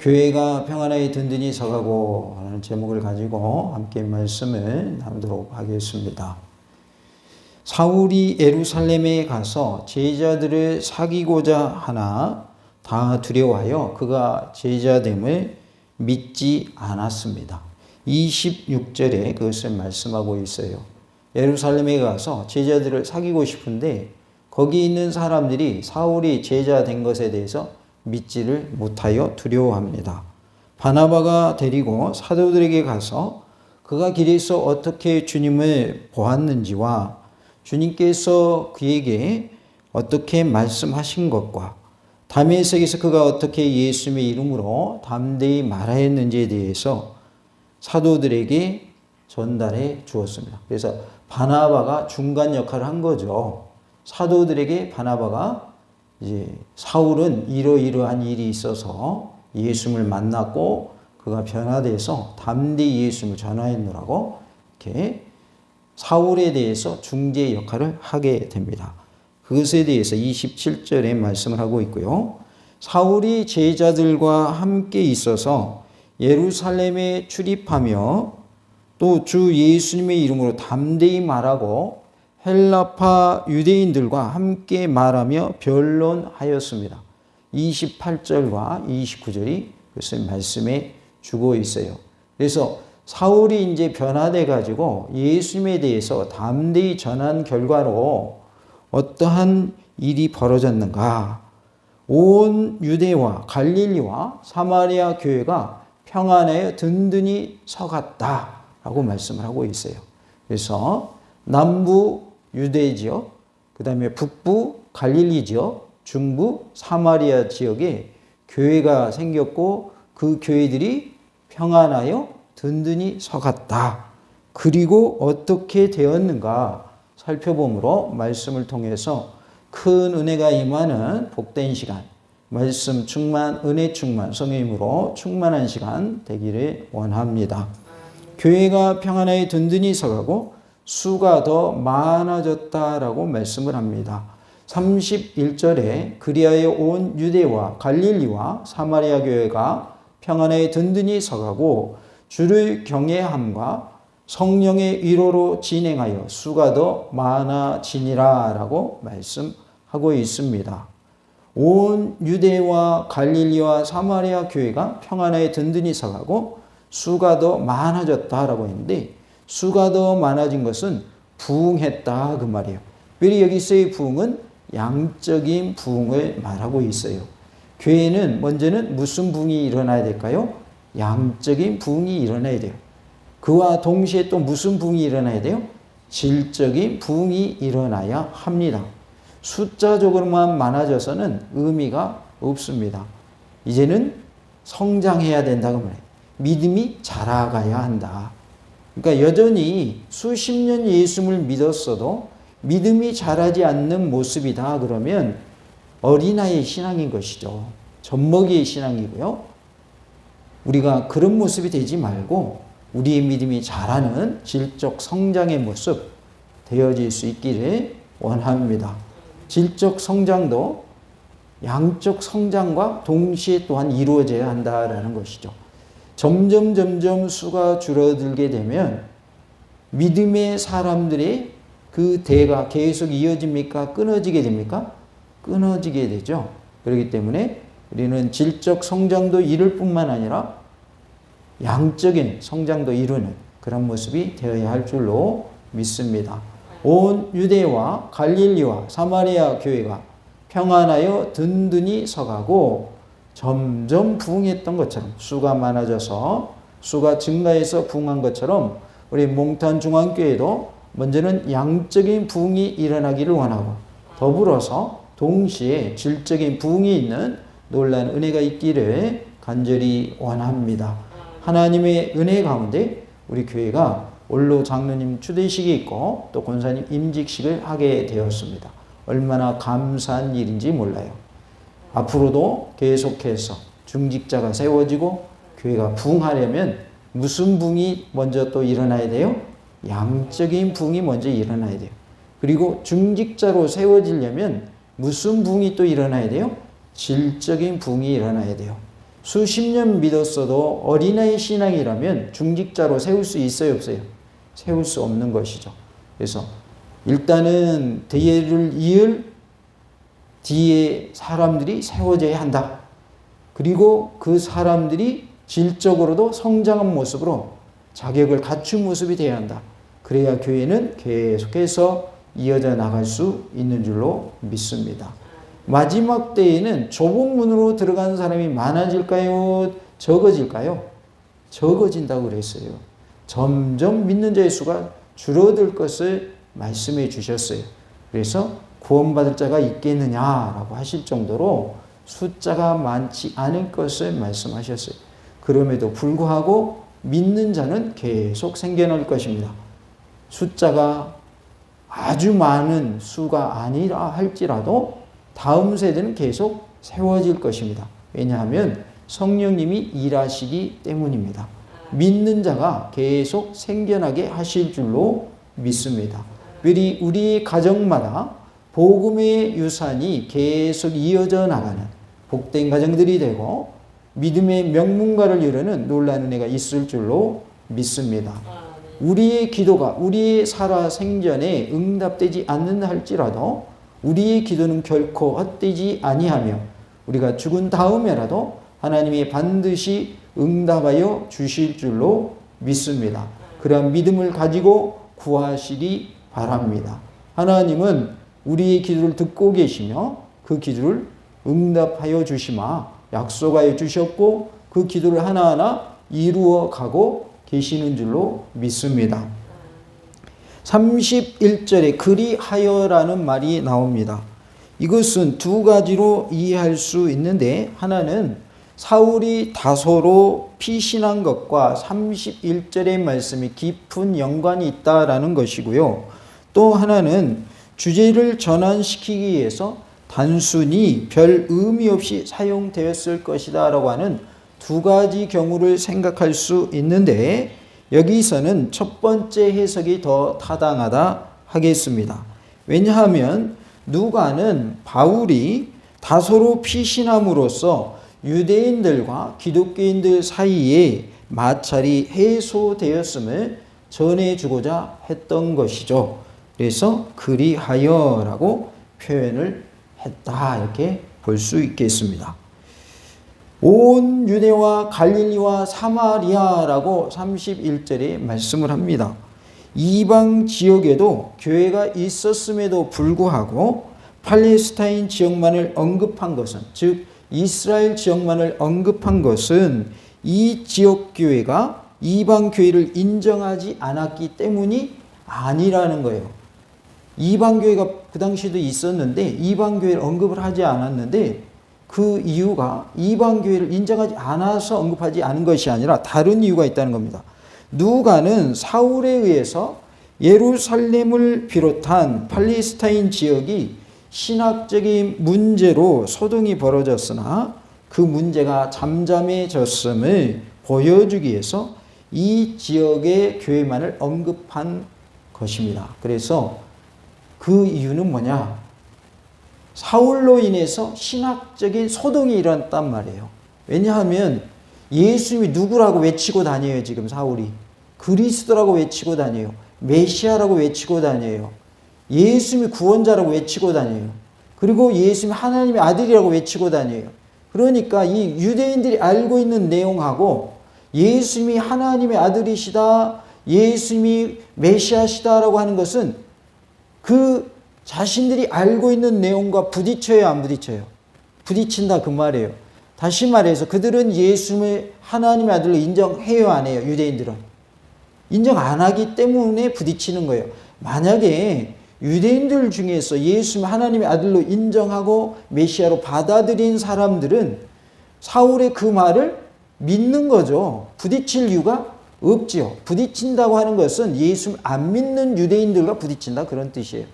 교회가 평안하게 든든히 서가고 하는 제목을 가지고 함께 말씀을 나누도록 하겠습니다. 사울이 예루살렘에 가서 제자들을 사귀고자 하나 다 두려워하여 그가 제자됨을 믿지 않았습니다. 26절에 그것을 말씀하고 있어요. 예루살렘에 가서 제자들을 사귀고 싶은데 거기 있는 사람들이 사울이 제자 된 것에 대해서 믿지를 못하여 두려워합니다. 바나바가 데리고 사도들에게 가서 그가 길에서 어떻게 주님을 보았는지와 주님께서 그에게 어떻게 말씀하신 것과 담에색에서 그가 어떻게 예수님의 이름으로 담대히 말하였는지에 대해서 사도들에게 전달해 주었습니다. 그래서 바나바가 중간 역할을 한 거죠. 사도들에게 바나바가 이제 사울은 이러이러한 일이 있어서 예수님을 만났고 그가 변화돼서 담대히 예수님을 전하였노라고 이렇게 사울에 대해서 중재 역할을 하게 됩니다. 그것에 대해서 27절에 말씀을 하고 있고요. 사울이 제자들과 함께 있어서 예루살렘에 출입하며 또 주 예수님의 이름으로 담대히 말하고 헬라파 유대인들과 함께 말하며 변론하였습니다. 28절과 29절이 그것을 말씀해 주고 있어요. 그래서 사울이 이제 변화돼 가지고 예수님에 대해서 담대히 전한 결과로 어떠한 일이 벌어졌는가? 온 유대와 갈릴리와 사마리아 교회가 평안에 든든히 서갔다라고 말씀을 하고 있어요. 그래서 남부 유대 지역, 그 다음에 북부 갈릴리 지역, 중부 사마리아 지역에 교회가 생겼고 그 교회들이 평안하여 든든히 서갔다. 그리고 어떻게 되었는가 살펴봄으로 말씀을 통해서 큰 은혜가 임하는 복된 시간, 말씀 충만, 은혜 충만, 성령으로 충만한 시간 되기를 원합니다. 교회가 평안하게 든든히 서가고 수가 더 많아졌다라고 말씀을 합니다. 31절에 그리하여 온 유대와 갈릴리와 사마리아 교회가 평안에 든든히 서가고 주를 경외함과 성령의 위로로 진행하여 수가 더 많아지니라라고 말씀하고 있습니다. 온 유대와 갈릴리와 사마리아 교회가 평안에 든든히 서가고 수가 더 많아졌다라고 했는데 수가 더 많아진 것은 부흥했다 그 말이에요. 왜 여기서의 부흥은 양적인 부흥을 말하고 있어요. 교회는 먼저는 무슨 부흥이 일어나야 될까요? 양적인 부흥이 일어나야 돼요. 그와 동시에 또 무슨 부흥이 일어나야 돼요? 질적인 부흥이 일어나야 합니다. 숫자적으로만 많아져서는 의미가 없습니다. 이제는 성장해야 된다고 말해요. 믿음이 자라가야 한다. 그러니까 여전히 수십 년 예수를 믿었어도 믿음이 자라지 않는 모습이다 그러면 어린아이의 신앙인 것이죠. 젖먹이의 신앙이고요. 우리가 그런 모습이 되지 말고 우리의 믿음이 자라는 질적 성장의 모습 되어질 수 있기를 원합니다. 질적 성장도 양적 성장과 동시에 또한 이루어져야 한다라는 것이죠. 점점 점점 수가 줄어들게 되면 믿음의 사람들의 그 대가 계속 이어집니까? 끊어지게 됩니까? 끊어지게 되죠. 그렇기 때문에 우리는 질적 성장도 이룰 뿐만 아니라 양적인 성장도 이루는 그런 모습이 되어야 할 줄로 믿습니다. 온 유대와 갈릴리와 사마리아 교회가 평안하여 든든히 서가고 점점 부흥했던 것처럼 수가 많아져서 수가 증가해서 부흥한 것처럼 우리 몽탄 중앙교회도 먼저는 양적인 부흥이 일어나기를 원하고 더불어서 동시에 질적인 부흥이 있는 놀란 은혜가 있기를 간절히 원합니다. 하나님의 은혜 가운데 우리 교회가 올로 장로님 추대식이 있고 또 권사님 임직식을 하게 되었습니다. 얼마나 감사한 일인지 몰라요. 앞으로도 계속해서 중직자가 세워지고 교회가 부흥하려면 무슨 부흥이 먼저 또 일어나야 돼요? 양적인 부흥이 먼저 일어나야 돼요. 그리고 중직자로 세워지려면 무슨 부흥이 또 일어나야 돼요? 질적인 부흥이 일어나야 돼요. 수십 년 믿었어도 어린아이 신앙이라면 중직자로 세울 수 있어요, 없어요? 세울 수 없는 것이죠. 그래서 일단은 대예를 이을 뒤에 사람들이 세워져야 한다. 그리고 그 사람들이 질적으로도 성장한 모습으로 자격을 갖춘 모습이 되어야 한다. 그래야 교회는 계속해서 이어져 나갈 수 있는 줄로 믿습니다. 마지막 때에는 좁은 문으로 들어가는 사람이 많아질까요? 적어질까요? 적어진다고 그랬어요. 점점 믿는 자의 수가 줄어들 것을 말씀해 주셨어요. 그래서 구원받을 자가 있겠느냐라고 하실 정도로 숫자가 많지 않을 것을 말씀하셨어요. 그럼에도 불구하고 믿는 자는 계속 생겨날 것입니다. 숫자가 아주 많은 수가 아니라 할지라도 다음 세대는 계속 세워질 것입니다. 왜냐하면 성령님이 일하시기 때문입니다. 믿는 자가 계속 생겨나게 하실 줄로 믿습니다. 우리 우리 가정마다 복음의 유산이 계속 이어져 나가는 복된 가정들이 되고 믿음의 명문가를 이루는 놀라는 은혜가 있을 줄로 믿습니다. 우리의 기도가 우리의 살아 생전에 응답되지 않는 할지라도 우리의 기도는 결코 헛되지 아니하며 우리가 죽은 다음에라도 하나님이 반드시 응답하여 주실 줄로 믿습니다. 그러한 믿음을 가지고 구하시기 바랍니다. 하나님은 우리의 기도를 듣고 계시며 그 기도를 응답하여 주시마 약속하여 주셨고 그 기도를 하나하나 이루어 가고 계시는 줄로 믿습니다. 31절에 그리하여라는 말이 나옵니다. 이것은 두 가지로 이해할 수 있는데 하나는 사울이 다소로 피신한 것과 31절의 말씀이 깊은 연관이 있다라는 것이고요. 또 하나는 주제를 전환시키기 위해서 단순히 별 의미 없이 사용되었을 것이다 라고 하는 두 가지 경우를 생각할 수 있는데 여기서는 첫 번째 해석이 더 타당하다 하겠습니다. 왜냐하면 누가는 바울이 다소로 피신함으로써 유대인들과 기독교인들 사이에 마찰이 해소되었음을 전해주고자 했던 것이죠. 그래서 그리하여라고 표현을 했다 이렇게 볼 수 있겠습니다. 온 유대와 갈릴리와 사마리아라고 31절에 말씀을 합니다. 이방 지역에도 교회가 있었음에도 불구하고 팔레스타인 지역만을 언급한 것은 즉 이스라엘 지역만을 언급한 것은 이 지역 교회가 이방 교회를 인정하지 않았기 때문이 아니라는 거예요. 이방 교회가 그 당시에도 있었는데 이방 교회를 언급을 하지 않았는데 그 이유가 이방 교회를 인정하지 않아서 언급하지 않은 것이 아니라 다른 이유가 있다는 겁니다. 누가는 사울에 의해서 예루살렘을 비롯한 팔레스타인 지역이 신학적인 문제로 소동이 벌어졌으나 그 문제가 잠잠해졌음을 보여주기 위해서 이 지역의 교회만을 언급한 것입니다. 그래서 그 이유는 뭐냐? 사울로 인해서 신학적인 소동이 일어났단 말이에요. 왜냐하면 예수님이 누구라고 외치고 다녀요, 지금 사울이. 그리스도라고 외치고 다녀요. 메시아라고 외치고 다녀요. 예수님이 구원자라고 외치고 다녀요. 그리고 예수님이 하나님의 아들이라고 외치고 다녀요. 그러니까 이 유대인들이 알고 있는 내용하고 예수님이 하나님의 아들이시다, 예수님이 메시아시다라고 하는 것은 그 자신들이 알고 있는 내용과 부딪혀요, 안 부딪혀요? 부딪힌다 그 말이에요. 다시 말해서 그들은 예수님을 하나님의 아들로 인정해요, 안 해요? 유대인들은. 인정 안 하기 때문에 부딪히는 거예요. 만약에 유대인들 중에서 예수님 하나님의 아들로 인정하고 메시아로 받아들인 사람들은 사울의 그 말을 믿는 거죠. 부딪힐 이유가 없지요. 부딪힌다고 하는 것은 예수님 안 믿는 유대인들과 부딪힌다 그런 뜻이에요.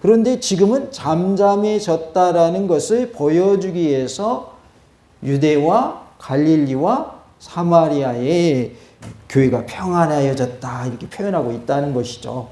그런데 지금은 잠잠해졌다라는 것을 보여주기 위해서 유대와 갈릴리와 사마리아의 교회가 평안해졌다 이렇게 표현하고 있다는 것이죠.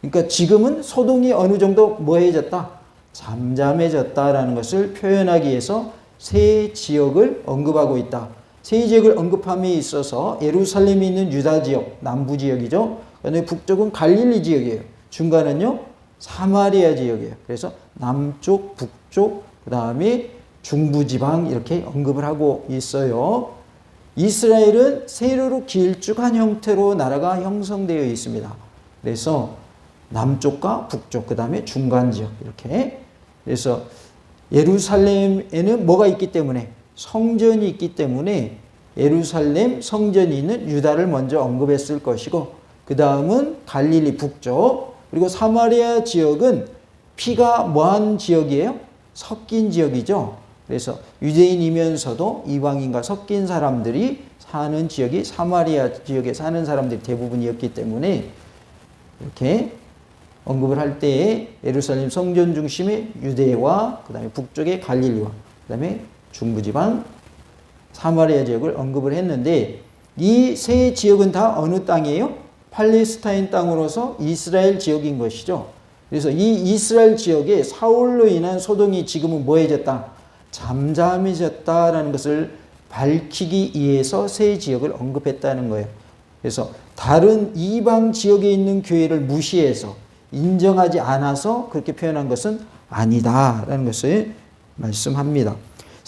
그러니까 지금은 소동이 어느 정도 뭐해졌다? 잠잠해졌다라는 것을 표현하기 위해서 세 지역을 언급하고 있다. 세 지역을 언급함에 있어서 예루살렘이 있는 유다 지역, 남부 지역이죠. 그다음에 북쪽은 갈릴리 지역이에요. 중간은요 사마리아 지역이에요. 그래서 남쪽, 북쪽, 그다음에 중부 지방 이렇게 언급을 하고 있어요. 이스라엘은 세로로 길쭉한 형태로 나라가 형성되어 있습니다. 그래서 남쪽과 북쪽, 그 다음에 중간 지역 이렇게. 그래서 예루살렘에는 뭐가 있기 때문에 성전이 있기 때문에 예루살렘 성전이 있는 유다를 먼저 언급했을 것이고 그 다음은 갈릴리 북쪽 그리고 사마리아 지역은 피가 뭐한 지역이에요? 섞인 지역이죠. 그래서 유대인이면서도 이방인과 섞인 사람들이 사는 지역이 사마리아 지역에 사는 사람들이 대부분이었기 때문에 이렇게 언급을 할 때에 예루살렘 성전 중심의 유대와 그다음에 북쪽의 갈릴리와 그다음에 중부지방 사마리아 지역을 언급을 했는데 이 세 지역은 다 어느 땅이에요? 팔레스타인 땅으로서 이스라엘 지역인 것이죠. 그래서 이 이스라엘 지역에 사울로 인한 소동이 지금은 뭐해졌다? 잠잠해졌다라는 것을 밝히기 위해서 세 지역을 언급했다는 거예요. 그래서 다른 이방 지역에 있는 교회를 무시해서 인정하지 않아서 그렇게 표현한 것은 아니다라는 것을 말씀합니다.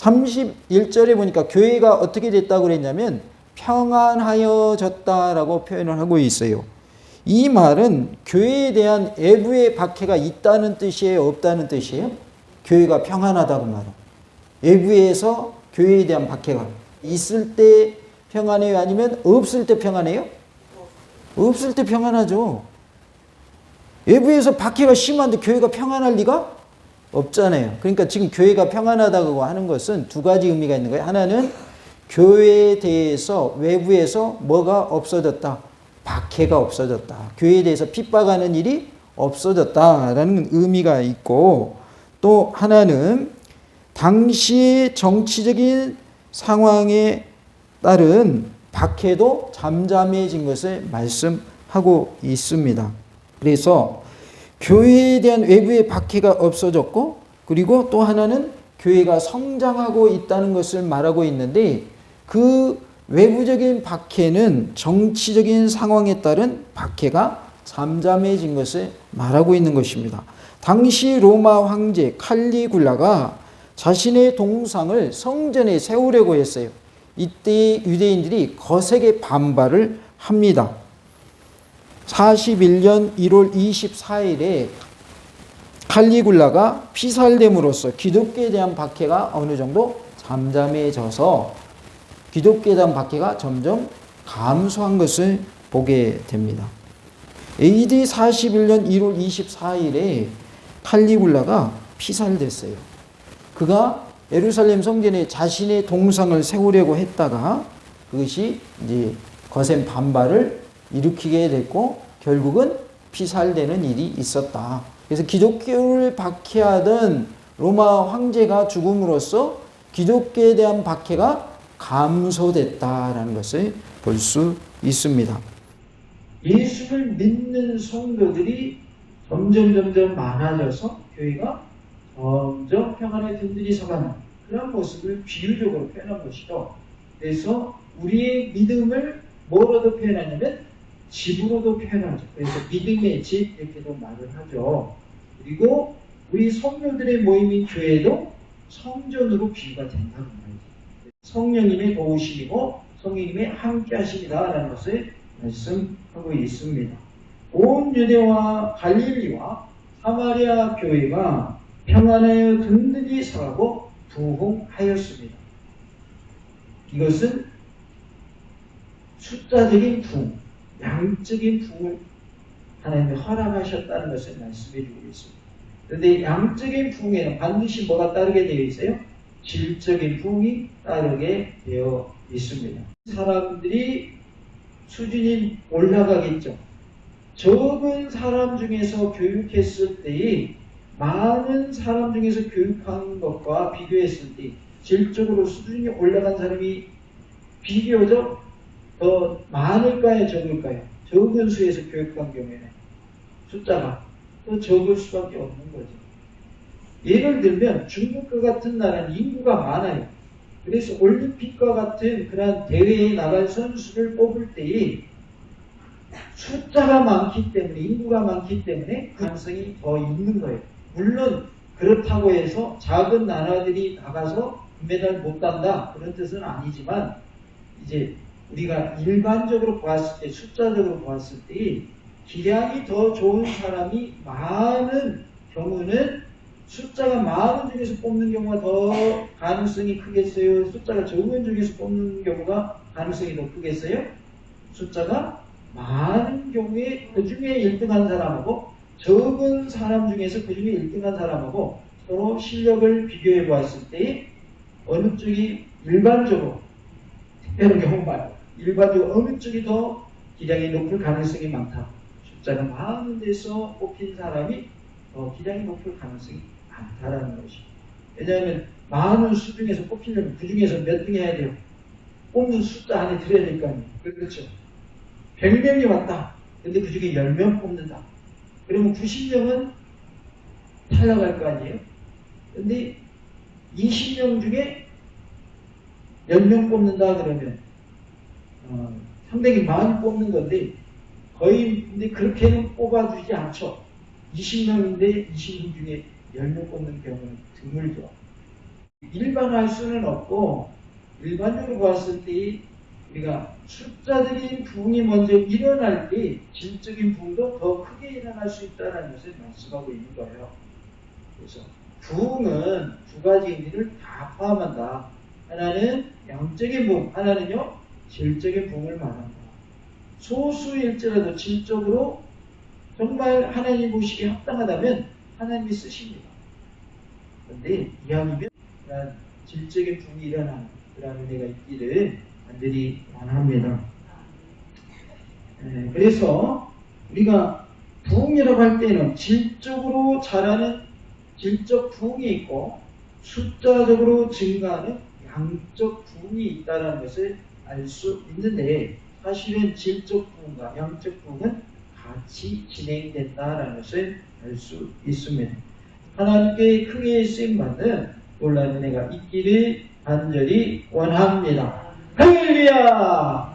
31절에 보니까 교회가 어떻게 됐다고 그랬냐면 평안하여졌다라고 표현을 하고 있어요. 이 말은 교회에 대한 외부의 박해가 있다는 뜻이에요, 없다는 뜻이에요? 교회가 평안하다고 말은. 외부에서 교회에 대한 박해가 있을 때 평안해요, 아니면 없을 때 평안해요? 없을 때 평안하죠. 외부에서 박해가 심한데 교회가 평안할 리가 없잖아요. 그러니까 지금 교회가 평안하다고 하는 것은 두 가지 의미가 있는 거예요. 하나는 교회에 대해서 외부에서 뭐가 없어졌다. 박해가 없어졌다. 교회에 대해서 핍박하는 일이 없어졌다라는 의미가 있고 또 하나는 당시의 정치적인 상황에 따른 박해도 잠잠해진 것을 말씀하고 있습니다. 그래서 교회에 대한 외부의 박해가 없어졌고 그리고 또 하나는 교회가 성장하고 있다는 것을 말하고 있는데 그 외부적인 박해는 정치적인 상황에 따른 박해가 잠잠해진 것을 말하고 있는 것입니다. 당시 로마 황제 칼리굴라가 자신의 동상을 성전에 세우려고 했어요. 이때 유대인들이 거세게 반발을 합니다. 41년 1월 24일에 칼리굴라가 피살됨으로써 기독교에 대한 박해가 어느 정도 잠잠해져서 기독교에 대한 박해가 점점 감소한 것을 보게 됩니다. AD 41년 1월 24일에 칼리굴라가 피살됐어요. 그가 예루살렘 성전에 자신의 동상을 세우려고 했다가 그것이 이제 거센 반발을 일으키게 됐고 결국은 피살되는 일이 있었다. 그래서 기독교를 박해하던 로마 황제가 죽음으로써 기독교에 대한 박해가 감소됐다라는 것을 볼 수 있습니다. 예수를 믿는 성도들이 점점 점점 많아져서 교회가 점점 평안에 든든히 서가는 그런 모습을 비유적으로 표현한 것이죠. 그래서 우리의 믿음을 뭐로도 표현하냐면 집으로도 표현하죠. 그래서 믿음의 집 이렇게도 말을 하죠. 그리고 우리 성도들의 모임인 교회도 성전으로 비유가 된다는 말이죠. 성령님의 도우심이고 성령님의 함께 하심이다라는 것을 말씀하고 있습니다. 온 유대와 갈릴리와 사마리아 교회가 평안하여 든든히 서고 부흥하였습니다. 이것은 숫자적인 부흥, 양적인 부흥을 하나님이 허락하셨다는 것을 말씀해 주고 있습니다. 그런데 양적인 부흥에는 반드시 뭐가 따르게 되어 있어요? 질적인 부흥이 따르게 되어 있습니다. 사람들이 수준이 올라가겠죠. 적은 사람 중에서 교육했을 때의 많은 사람 중에서 교육한 것과 비교했을 때 질적으로 수준이 올라간 사람이 비교적 더 많을까요, 적을까요? 적은 수에서 교육한 경우에는 숫자가 더 적을 수밖에 없는 거죠. 예를 들면 중국과 같은 나라는 인구가 많아요. 그래서 올림픽과 같은 그런 대회에 나갈 선수를 뽑을 때에 숫자가 많기 때문에 인구가 많기 때문에 그 가능성이 더 있는 거예요. 물론 그렇다고 해서 작은 나라들이 나가서 금메달 못 딴다 그런 뜻은 아니지만 이제 우리가 일반적으로 보았을 때 숫자적으로 보았을 때 기량이 더 좋은 사람이 많은 경우는 숫자가 많은 중에서 뽑는 경우가 더 가능성이 크겠어요? 숫자가 적은 중에서 뽑는 경우가 가능성이 더 크겠어요? 숫자가 많은 경우에 그 중에 1등한 사람하고 적은 사람 중에서 그 중에 1등한 사람하고 서로 실력을 비교해 보았을 때 어느 쪽이 일반적으로 특별한 경우 말고 일반적으로 어느 쪽이 더 기량이 높을 가능성이 많다. 숫자가 많은 데서 뽑힌 사람이 더 기량이 높을 가능성이 많다라는 것이. 왜냐하면 많은 수 중에서 뽑히려면 그 중에서 몇 등 해야 돼요? 뽑는 숫자 안에 들어야 될거 아니에요. 그렇죠. 100명이 왔다. 근데 그 중에 10명 뽑는다. 그러면 90명은 탈락할 거 아니에요? 근데 20명 중에 10명 뽑는다 그러면 어, 상당히 많이 뽑는 건데 거의 근데 그렇게는 뽑아주지 않죠. 20명인데 20명 중에 10명 뽑는 경우는 드물죠. 일반화할 수는 없고 일반적으로 봤을 때 우리가 숫자적인 부흥이 먼저 일어날 때 질적인 부흥도 더 크게 일어날 수 있다는 것을 말씀하고 있는 거예요. 그래서 부흥은 두 가지 의미를 다 포함한다. 하나는 영적인 부흥, 하나는요 질적인 부흥을 말한다. 소수일지라도 질적으로 정말 하나님 보시기에 합당하다면 하나님이 쓰십니다. 그런데 이왕이면 그런 질적인 부흥이 일어나는 그런 은혜가 있기를 간절히 원합니다. 예, 그래서 우리가 부흥이라고 할 때는 질적으로 자라는 질적 부흥이 있고 숫자적으로 증가하는 양적 부흥이 있다는 것을 알 수 있는데 사실은 질적 부흥과 양적 부흥은 같이 진행된다는 것을 알 수 있습니다. 하나님께 크게 쓰임받는 놀라운 은혜가 있기를 간절히 원합니다. 할렐루야!